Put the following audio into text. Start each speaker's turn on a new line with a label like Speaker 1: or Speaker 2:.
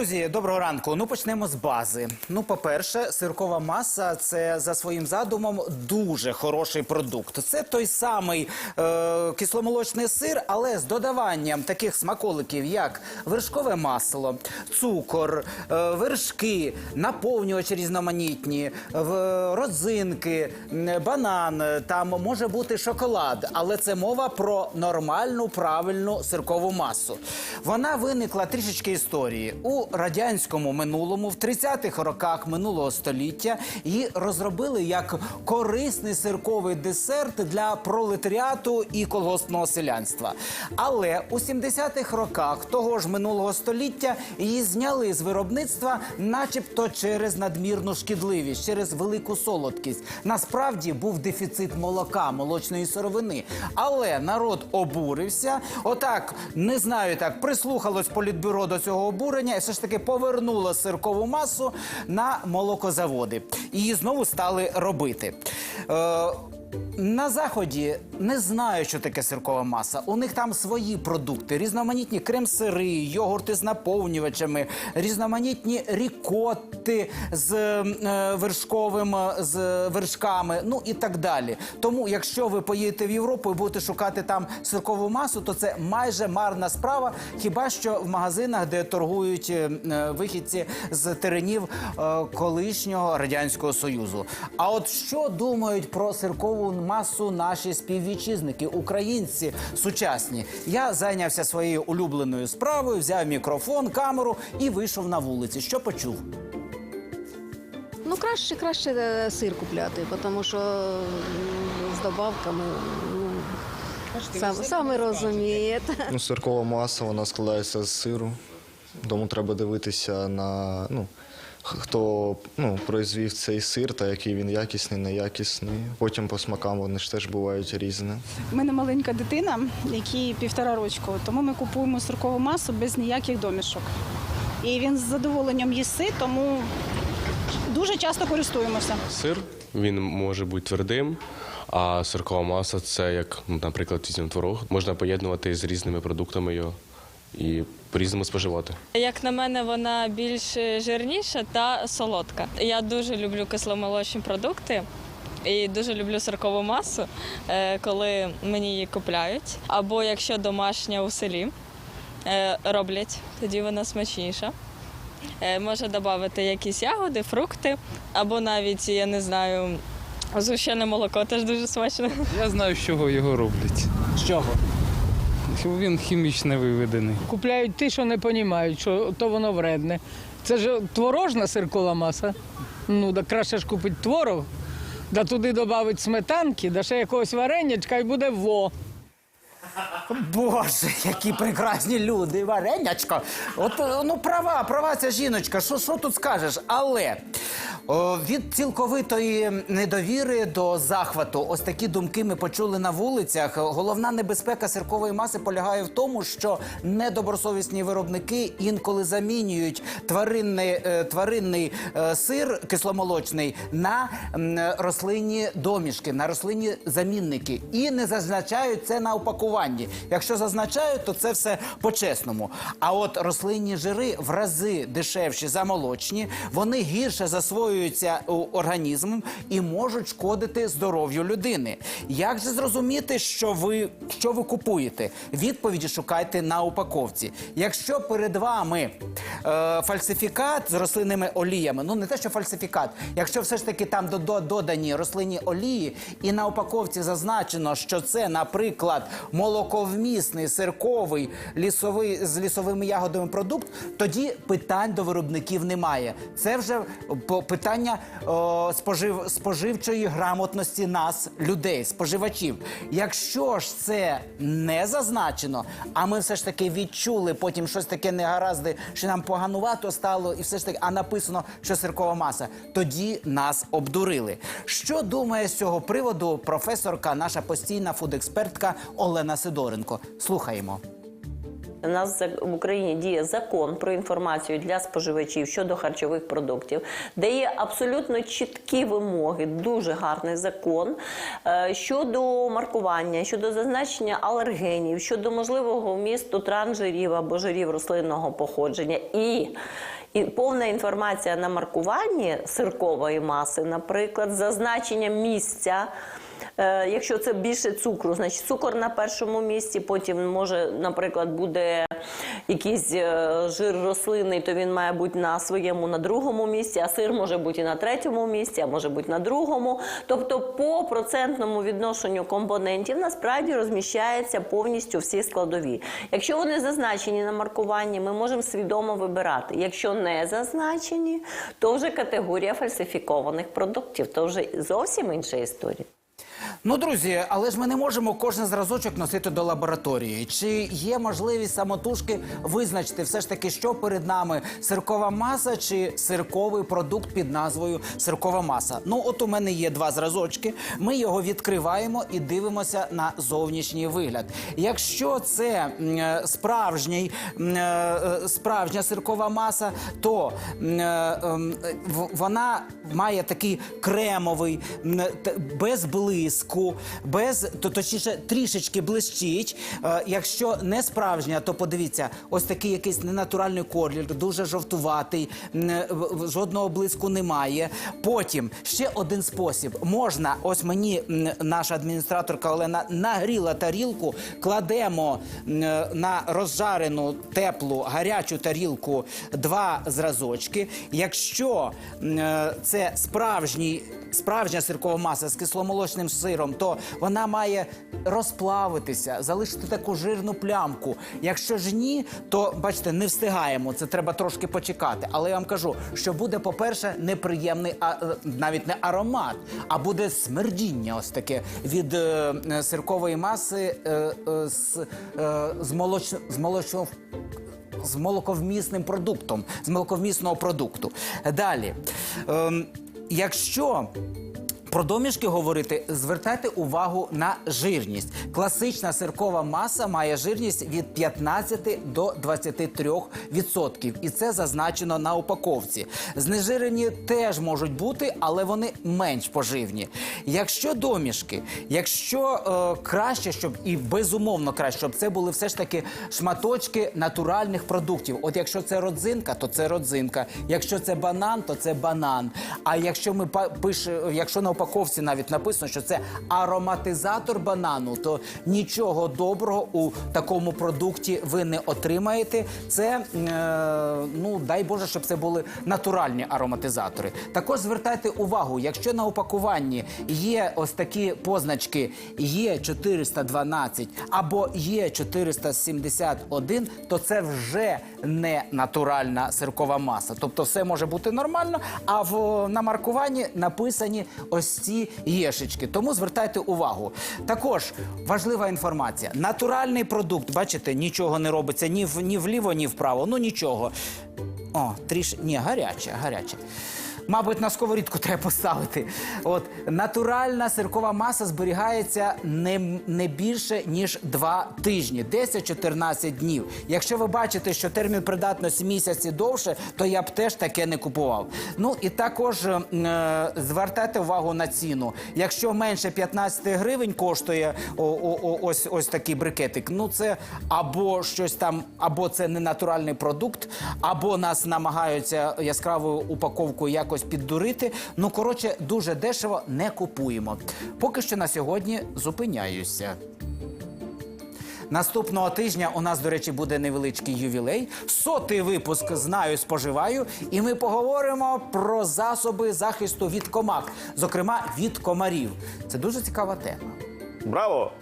Speaker 1: Друзі, доброго ранку. Ну почнемо з бази. Ну, по-перше, сиркова маса це за своїм задумом дуже хороший продукт. Це той самий е, кисломолочний сир, але з додаванням таких смаколиків, як вершкове масло, цукор, е, вершки, наповнювачі різноманітні, родзинки, м, банан. Там може бути шоколад, але це мова про нормальну правильну сиркову масу. Вона виникла трішечки історії у радянському минулому, в 30-х роках минулого століття. Її розробили як корисний сирковий десерт для пролетаріату і колгоспного селянства. Але у 70-х роках того ж минулого століття її зняли з виробництва, начебто через надмірну шкідливість, через велику солодкість. Насправді був дефіцит молока, молочної сировини. Але народ обурився. Отак, не знаю, так прислухалось політбюро до цього обурення, і все ж таки повернуло сиркову масу на молокозаводи. Її знову стали робити. Е, на заході не знаю, що таке сиркова маса. У них там свої продукти, різноманітні крем-сири, йогурти з наповнювачами, різноманітні рікотти з е, вершковим, е, з вершками, ну і так далі. Тому, якщо ви поїдете в Європу і будете шукати там сиркову масу, то це майже марна справа. Хіба що в магазинах, де торгують е, е, вихідці з теренів колишнього радянського союзу. А от що думають про сиркову масу наші співвітчизники, українці сучасні? Я зайнявся своєю улюбленою справою, взяв мікрофон, камеру і вийшов на вулиці. Що почув?
Speaker 2: Ну, краще, краще е, сир купляти, тому що м, з добавками, ну, сам, самі розумієте.
Speaker 3: Ну, сиркова маса вона складається з сиру. Тому треба дивитися на ну, хто ну, произвів цей сир та який він якісний, неякісний. Потім по смакам вони ж теж бувають різні.
Speaker 4: У мене маленька дитина, якій півтора рочку, тому ми купуємо сиркову масу без ніяких домішок. І він з задоволенням їси, тому дуже часто користуємося.
Speaker 5: Сир він може бути твердим, а сиркова маса це як, ну, наприклад, візьмемо творог. Можна поєднувати з різними продуктами його і по-різному споживати.
Speaker 6: Як на мене, вона більш жирніша та солодка. Я дуже люблю кисломолочні продукти. І дуже люблю сиркову масу, е, коли мені її купляють. Або якщо домашня у селі е, роблять, тоді вона смачніша. Е, Можна додати якісь ягоди, фрукти, або навіть, я не знаю, згущене молоко теж дуже смачно.
Speaker 7: Я знаю, з чого його роблять.
Speaker 1: З чого?
Speaker 7: Він хімічно виведений.
Speaker 8: Купляють ті, що не розуміють, що то воно вредне. Це ж творожна сиркова маса. Ну, да краще ж купити творог, да туди додати сметанки, да ще якогось варенячка і буде во.
Speaker 1: Боже, які прекрасні люди, варенячко. От е, ну права, права ця жіночка. Що, що тут скажеш? Але о, від цілковитої недовіри до захвату, ось такі думки ми почули на вулицях. Головна небезпека сиркової маси полягає в тому, що недобросовісні виробники інколи замінюють тваринний, е, тваринний е, сир кисломолочний на м, рослинні домішки, на рослинні замінники і не зазначають це на упакуванні. Якщо зазначають, то це все по-чесному. А от рослинні жири в рази дешевші за молочні, вони гірше засвоюються організмом і можуть шкодити здоров'ю людини. Як же зрозуміти, що ви, що ви купуєте? Відповіді шукайте на упаковці. Якщо перед вами е, фальсифікат з рослинними оліями, ну не те, що фальсифікат, якщо все ж таки там до- до- додані рослинні олії, і на упаковці зазначено, що це, наприклад, молоковмісний сирковий лісовий з лісовими ягодами продукт, тоді питань до виробників немає. Це вже по- питання о, спожив, споживчої грамотності нас, людей, споживачів. Якщо ж це не зазначено, а ми все ж таки відчули потім щось таке негаразди, що нам поганувато стало, і все ж таки, а написано, що сиркова маса, тоді нас обдурили. Що думає з цього приводу професорка, наша постійна фудекспертка Олена Сидоренко? Слухаємо.
Speaker 9: У нас в Україні діє закон про інформацію для споживачів щодо харчових продуктів, де є абсолютно чіткі вимоги, дуже гарний закон е, щодо маркування, щодо зазначення алергенів, щодо можливого вмісту трансжирів або жирів рослинного походження і. І повна інформація на маркуванні сиркової маси, наприклад, зазначення місця. Е, Якщо це більше цукру, значить цукор на першому місці. Потім може, наприклад, буде якийсь е, жир рослинний, то він має бути на своєму на другому місці, а сир може бути і на третьому місці, а може бути на другому. Тобто, по процентному відношенню компонентів насправді розміщаються повністю всі складові. Якщо вони зазначені на маркуванні, ми можемо свідомо вибирати. Якщо не зазначені, то вже категорія фальсифікованих продуктів, то вже зовсім інша історія.
Speaker 1: Ну, друзі, але ж ми не можемо кожен зразочок носити до лабораторії. Чи є можливість самотужки визначити все ж таки, що перед нами сиркова маса чи сирковий продукт під назвою сиркова маса? Ну, от у мене є два зразочки. Ми його відкриваємо і дивимося на зовнішній вигляд. Якщо це е, справжній е, е, справжня сиркова маса, то ем, вона має такий кремовий, без блиску, без то точніше трішечки блищить. Е, Якщо не справжня, то подивіться, ось такий якийсь ненатуральний колір, дуже жовтуватий, е, жодного блиску немає. Потім ще один спосіб. Можна, ось мені наша адміністраторка Олена нагріла тарілку, кладемо е, на розжарену теплу гарячу тарілку два зразочки. Якщо це справжній. Справжня сиркова маса з кисломолочним сиром, то вона має розплавитися, залишити таку жирну плямку. Якщо ж ні, то бачите, не встигаємо. Це треба трошки почекати. Але я вам кажу, що буде, по-перше, неприємний а, е, навіть не аромат, а буде смердіння, ось таке від е, сиркової маси е, е, з, е, з молоч з молочного з молоковмісним продуктом, з молоковмісного продукту. Далі, ем, якщо про домішки говорити, звертайте увагу на жирність. Класична сиркова маса має жирність від 15 до 23 відсотків, і це зазначено на упаковці. Знежирені теж можуть бути, але вони менш поживні. Якщо домішки, якщо е, краще, щоб і безумовно краще, щоб це були все ж таки шматочки натуральних продуктів. От якщо це родзинка, то це родзинка. Якщо це банан, то це банан. А якщо ми пише, якщо на упаковці навіть написано, що це ароматизатор банану, то нічого доброго у такому продукті ви не отримаєте. Це е, ну дай Боже, щоб це були натуральні ароматизатори. Також звертайте увагу, якщо на упакуванні є ось такі позначки є 412 або є 471, то це вже не натуральна сиркова маса. Тобто все може бути нормально, а в на маркуванні написані ось ці єшечки. Тому звертайте увагу. Також важлива інформація: натуральний продукт, бачите, нічого не робиться ні в ні вліво, ні вправо. Ну нічого. О, тріш... Ні, гаряче, гаряче. Мабуть, на сковорідку треба поставити. От натуральна сиркова маса зберігається не, не більше ніж 2 тижні, 10-14 днів. Якщо ви бачите, що термін придатності місяці довше, то я б теж таке не купував. Ну і також е, звертайте увагу на ціну. Якщо менше 15 гривень коштує о, о, о, ось ось такий брикетик, ну це або щось там, або це не натуральний продукт, або нас намагаються яскравою упаковкою якось піддурити. Ну коротше, дуже дешево не купуємо. Поки що на сьогодні зупиняюся. Наступного тижня у нас, до речі, буде невеличкий ювілей. Сотий випуск знаю, споживаю, і ми поговоримо про засоби захисту від комах, зокрема від комарів. Це дуже цікава тема.
Speaker 10: Браво!